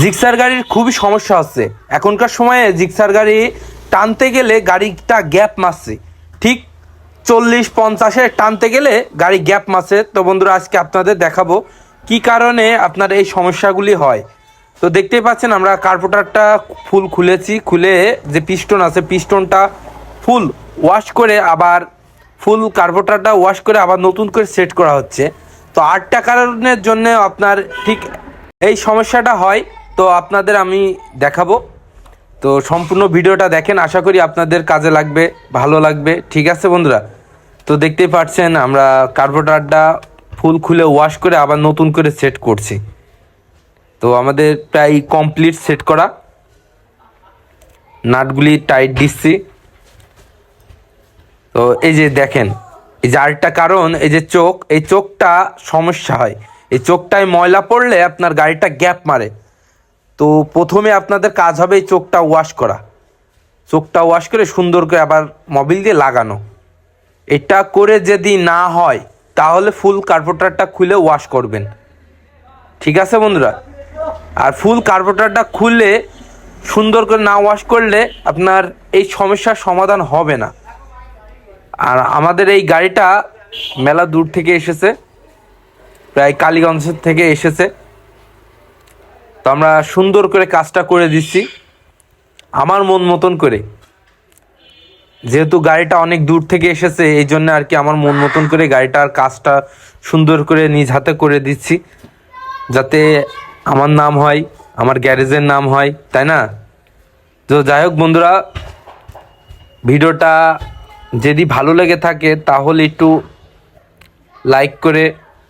Gixxer গাড়ির খুবই সমস্যা হচ্ছে। এখনকার সময়ে জিক্সার গাড়ি টানতে গেলে গাড়িটা গ্যাপ মারছে। ঠিক চল্লিশ পঞ্চাশে টানতে গেলে গাড়ি গ্যাপ মারছে। তো বন্ধুরা, আজকে আপনাদের দেখাবো কি কারণে আপনার এই সমস্যাগুলি হয়। তো দেখতেই পাচ্ছেন, আমরা কার্পোটারটা ফুল খুলেছি। খুলে যে পিস্টন আছে পিস্টনটা ফুল ওয়াশ করে আবার ফুল কার্পোটারটা ওয়াশ করে আবার নতুন করে সেট করা হচ্ছে। তো আটটা কারণের জন্য আপনার ঠিক এই সমস্যাটা হয়। তো আপনাদের আমি দেখাবো। তো সম্পূর্ণ ভিডিওটা দেখেন, আশা করি আপনাদের কাজে লাগবে, ভালো লাগবে। ঠিক আছে বন্ধুরা? তো দেখতেই পাচ্ছেন, আমরা কার্বোটারটা ফুল খুলে ওয়াশ করে আবার নতুন করে সেট করছি। তো আমাদের প্রায় কমপ্লিট সেট করা। নাটগুলি টাইট দিচ্ছি। তো এই যে দেখেন, এই যে আরেকটা কারণ, এই যে চোখ, এই চোখটা সমস্যা হয়। এই চোখটায় ময়লা পড়লে আপনার গাড়িটা গ্যাপ মারে। তো প্রথমে আপনাদের কাজ হবে এই চোখটা ওয়াশ করা। চোখটা ওয়াশ করে সুন্দর করে আবার মোবিল দিয়ে লাগানো। এটা করে যদি না হয়, তাহলে ফুল কার্পোটারটা খুলে ওয়াশ করবেন। ঠিক আছে বন্ধুরা? আর ফুল কার্পোটারটা খুলে সুন্দর করে না ওয়াশ করলে আপনার এই সমস্যার সমাধান হবে না। আর আমাদের এই গাড়িটা মেলা দূর থেকে এসেছে, প্রায় কালীগঞ্জ থেকে এসেছে। তো আমরা সুন্দর করে কাজটা করে দিচ্ছি। আমার মন মতন করে। যেহেতু গাড়িটা অনেক দূর থেকে এসেছে, এই জন্য আর কি আমার মন মতন করে গাড়িটার কাজটা সুন্দর করে নিজ হাতে করে দিচ্ছি। যাতে আমার নাম হয়, আমার গ্যারেজের নাম হয়, তাই না? তো যাই হোক বন্ধুরা, ভিডিওটা যদি ভালো লেগে থাকে তাহলে একটু লাইক করে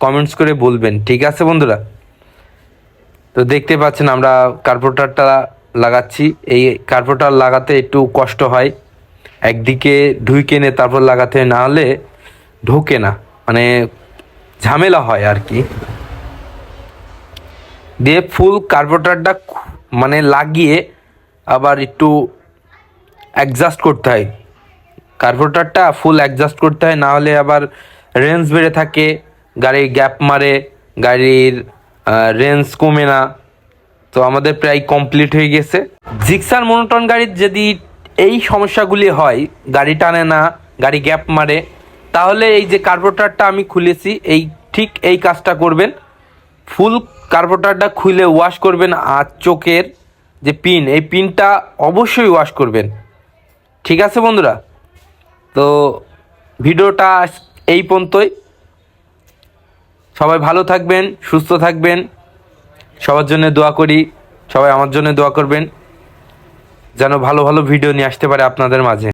কমেন্টস করে বলবেন, ঠিক আছে বন্ধুরা? তো দেখতে পাচ্ছেন আমরা কার্পোটারটা লাগাচ্ছি। এই কার্পোটার লাগাতে একটু কষ্ট হয়। একদিকে ঢুইকে নে তারপর লাগাতে না হলে ঢোকে না। মানে ঝামেলা হয় আর কি। দিয়ে ফুল কার্বোটারটা মানে লাগিয়ে আবার একটু অ্যাডজাস্ট করতে হয়। কার্বোটারটা ফুল অ্যাডজাস্ট করতে হয়, না হলে আবার রেঞ্জ বেড়ে থাকে গাড়ি গ্যাপ মারে, গাড়ির রেঞ্জ কমে না। তো আমাদের প্রায় কমপ্লিট হয়ে গেছে। জিক্সার মনোটন গাড়ির যদি এই সমস্যাগুলি হয়, গাড়ি টানে না, গাড়ি গ্যাপ মারে, তাহলে এই যে কার্বোটারটা আমি খুলেছি, এই ঠিক এই কাজটা করবেন। ফুল কার্বোটারটা খুলে ওয়াশ করবেন আর চোখের যে পিন এই পিনটা অবশ্যই ওয়াশ করবেন। ঠিক আছে বন্ধুরা? তো ভিডিওটা এই পর্যন্তই। সবাই ভালো থাকবেন, সুস্থ থাকবেন। সবার জন্য দোয়া করি, সবাই আমার জন্য দোয়া করবেন। যেন ভালো ভালো ভিডিও নিয়ে আসতে পারে আপনাদের মাঝে।